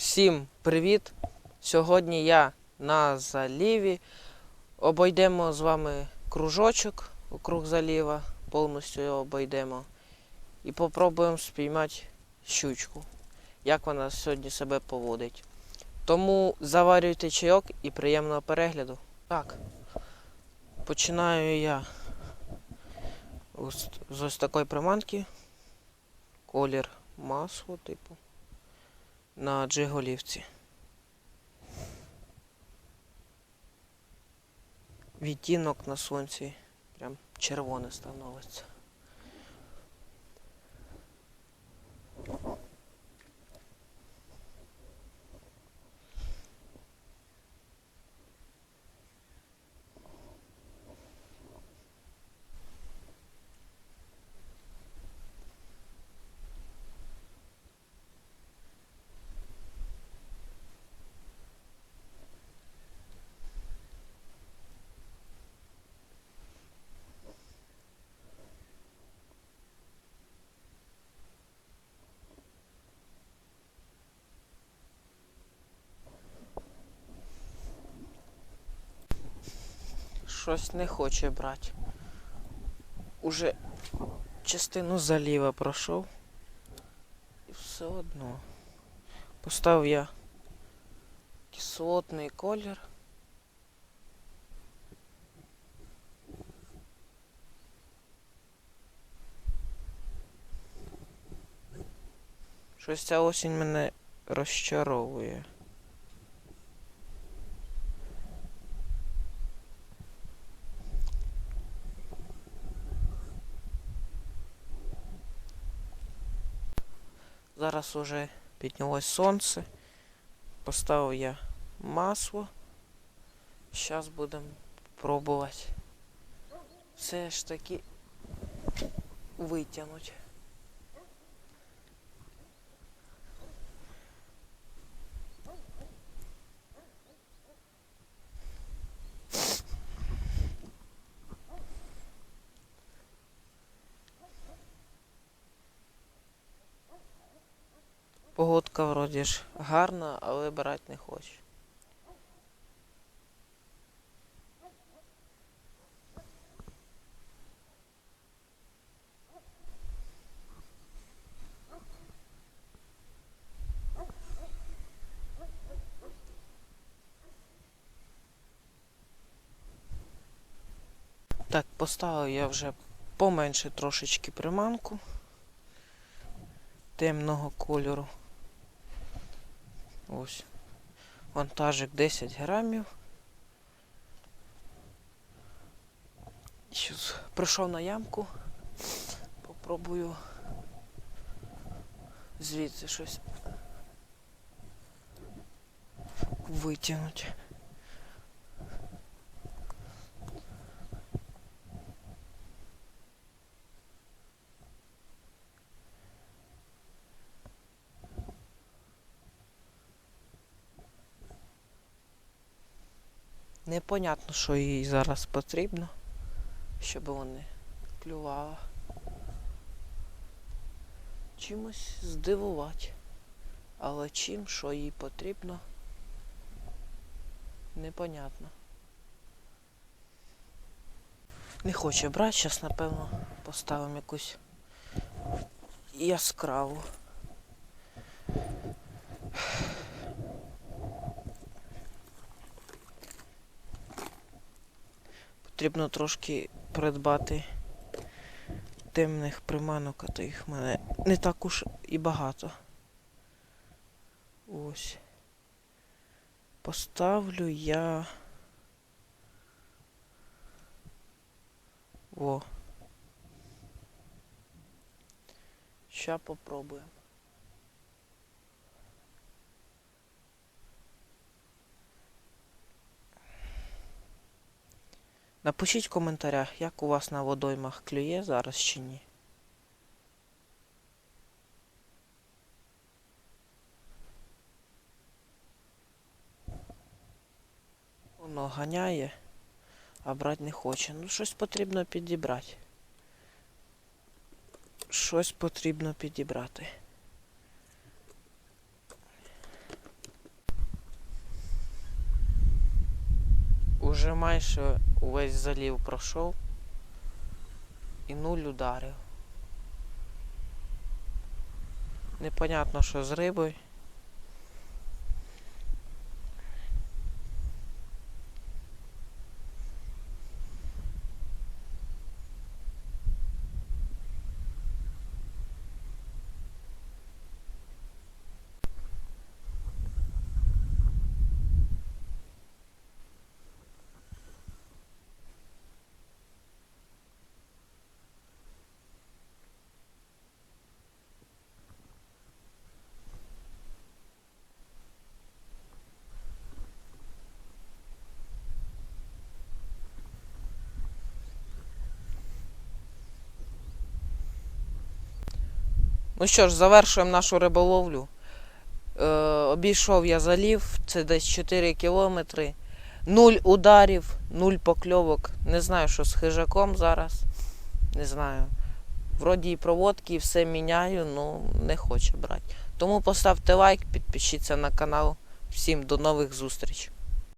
Всім привіт! Сьогодні я на заліві. Обійдемо з вами кружочок округ заліва, повністю його обійдемо. І попробуємо спіймати щучку, як вона сьогодні себе поводить. Тому заварюйте чайок і приємного перегляду. Так, починаю я з ось такої приманки. Колір масло, типу на джиголівці. Відтінок на сонці прям червоне становиться. Щось не хоче брати. Уже частину заліва пройшов. І все одно. Поставив я кислотний колір. Щось ця осінь мене розчаровує. Зараз уже піднялось сонце. Поставив я масло. Зараз будемо пробувати все ж таки витягнути. Погодка вроді ж гарна, але брати не хоче. Так, поставив я вже поменше трошечки приманку темного кольору. Ось. Вантажик 10 грамів. Щас прийшов на ямку. Попробую звідси щось витягнути. Непонятно, що їй зараз потрібно, щоб вони клювала. Чимось здивувати. Але чим, що їй потрібно, непонятно. Не хоче брати, зараз напевно поставимо якусь яскраву. Потрібно трошки придбати темних приманок, а то їх в мене не так уж і багато. Ось. Поставлю я. Во. Ща попробуємо. Напишіть в коментарях, як у вас на водоймах клює зараз чи ні. Воно ганяє, а брати не хоче. Ну, щось потрібно підібрати. Щось потрібно підібрати. Уже майже увесь залів пройшов. І нуль ударів. Непонятно, що з рибою. Ну що ж, завершуємо нашу риболовлю. Е, обійшов я залів, це десь 4 кілометри. Нуль ударів, нуль покльовок. Не знаю, що з хижаком зараз. Не знаю. Вроді і проводки, і все міняю, ну не хоче брати. Тому поставте лайк, підпишіться на канал. Всім до нових зустрічей.